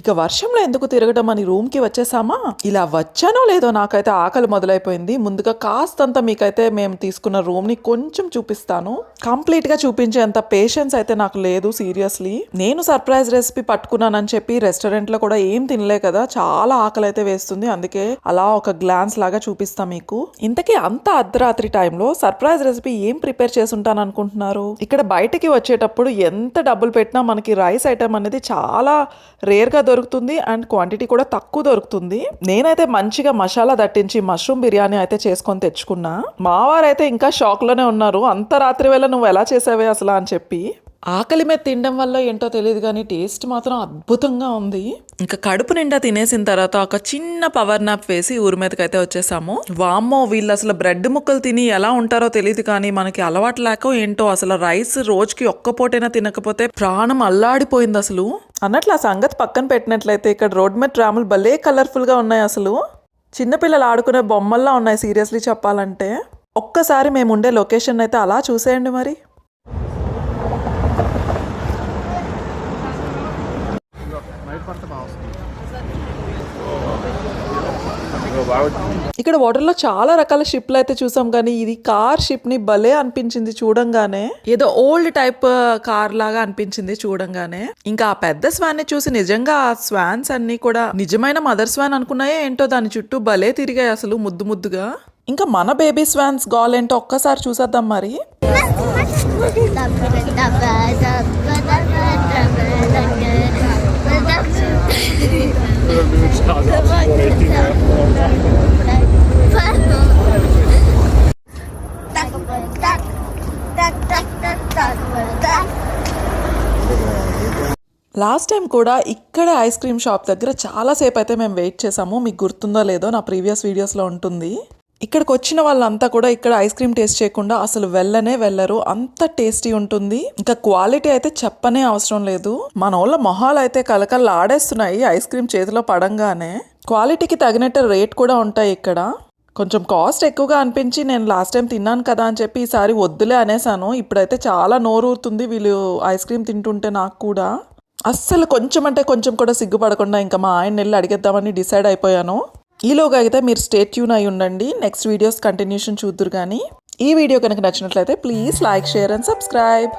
ఇక వర్షంలో ఎందుకు తిరగడం అని రూమ్కి వచ్చేసామా? ఇలా వచ్చానో లేదో నాకైతే ఆకలి మొదలైపోయింది. ముందుగా కాస్తంత మీకైతే మేము తీసుకున్న రూమ్ని కొంచెం చూపిస్తాను. కంప్లీట్గా చూపించేంత పేషెన్స్ అయితే నాకు లేదు సీరియస్లీ. నేను సర్ప్రైజ్ రెసిపీ పట్టుకున్నానని చెప్పి రెస్టారెంట్లో కూడా ఏం తినలే కదా చాలా ఆకలి అయితే వేస్తుంది. అందుకే అలా ఒక గ్లాన్స్ లాగా చూపిస్తా మీకు. ఇంతకీ అంత అర్ధరాత్రి టైంలో సర్ప్రైజ్ రెసిపీ ఏం ప్రిపేర్ చేసి ఉంటాను అనుకుంటున్నారు ఇక్కడ బయటకి వచ్చేటప్పుడు ఎంత డబ్బులు పెట్టినా మనకి రైస్ ఐటమ్ అనేది చాలా రేర్గా దొరుకుతుంది అండ్ క్వాంటిటీ కూడా తక్కువ దొరుకుతుంది. నేనైతే మంచిగా మసాలా దట్టించి మష్రూమ్ బిర్యానీ అయితే చేసుకొని తెచ్చుకున్నా. మావారు అయితే ఇంకా షాక్లోనే ఉన్నారు. అంత రాత్రి వేళ నువ్వు ఎలా చేసావే అసలు అని చెప్పి. ఆకలి మీద తినడం వల్ల ఏంటో తెలియదు కానీ టేస్ట్ మాత్రం అద్భుతంగా ఉంది. ఇంకా కడుపు నిండా తినేసిన తర్వాత ఒక చిన్న పవర్ నాప్ వేసి ఊరి మీదకి అయితే వచ్చేసాము. వామ్మో వీళ్ళు అసలు బ్రెడ్ ముక్కలు తిని ఎలా ఉంటారో తెలియదు కానీ మనకి అలవాటు లేక ఏంటో అసలు రైస్ రోజుకి ఒక్క పూటైనా తినకపోతే ప్రాణం అల్లాడిపోయింది అసలు. అన్నట్లు ఆ సంగతి పక్కన పెట్టినట్లయితే ఇక్కడ రోడ్ మీద ట్రాములు భలే కలర్ఫుల్గా ఉన్నాయి అసలు. చిన్నపిల్లలు ఆడుకునే బొమ్మల్లా ఉన్నాయి సీరియస్లీ చెప్పాలంటే. ఒక్కసారి మేము ఉండే లొకేషన్ అయితే అలా చూసేయండి మరి. ఇక్కడ వాటర్లో చాలా రకాల షిప్లు అయితే చూసాం కానీ ఇది కార్ షిప్ని భలే అనిపించింది చూడంగానే ఏదో ఓల్డ్ టైప్ కార్ లాగా అనిపించింది చూడంగానే ఇంకా ఆ పెద్ద స్వాన్ని చూసి నిజంగా ఆ స్వాన్స్ అన్ని కూడా నిజమైన మదర్ స్వాన్ అనుకున్నాయో ఏంటో దాని చుట్టూ భలే తిరిగాయి అసలు ముద్దు ముద్దుగా ఇంకా మన బేబీ స్వాన్స్ గాల్ ఏంటో ఒక్కసారి చూసేద్దాం మరి లాస్ట్ టైం కూడా ఇక్కడ ఐస్ క్రీమ్ షాప్ దగ్గర చాలాసేపు అయితే మేము వెయిట్ చేసాము. మీకు గుర్తుందో లేదో నా ప్రీవియస్ వీడియోస్లో ఉంటుంది. ఇక్కడికి వచ్చిన వాళ్ళంతా కూడా ఇక్కడ ఐస్ క్రీమ్ టేస్ట్ చేయకుండా అసలు వెళ్ళనే వెళ్ళరు. అంత టేస్టీ ఉంటుంది. ఇంకా క్వాలిటీ అయితే చెప్పనే అవసరం లేదు. మన వాళ్ళ మొహాలు అయితే కలకల్లా ఆడేస్తున్నాయి ఐస్ క్రీమ్ చేతిలో పడంగానే. క్వాలిటీకి తగినట్టు రేట్ కూడా ఉంటాయి ఇక్కడ. కొంచెం కాస్ట్ ఎక్కువగా అనిపించి నేను లాస్ట్ టైం తిన్నాను కదా అని చెప్పి ఈసారి వద్దులే అనేసాను. ఇప్పుడైతే చాలా నోరూరుతుంది వీళ్ళు ఐస్ క్రీమ్ తింటుంటే నాకు కూడా. అస్సలు కొంచెం అంటే కొంచెం కూడా సిగ్గుపడకుండా ఇంకా మా ఆయన వెళ్ళి అడిగేద్దామని డిసైడ్ అయిపోయాను. ఈలోగా అయితే మీరు స్టేట్యూన్ అయి ఉండండి. నెక్స్ట్ వీడియోస్ కంటిన్యూషన్ చూద్దరు కానీ. ఈ వీడియో కనుక నచ్చినట్లయితే please like share and subscribe.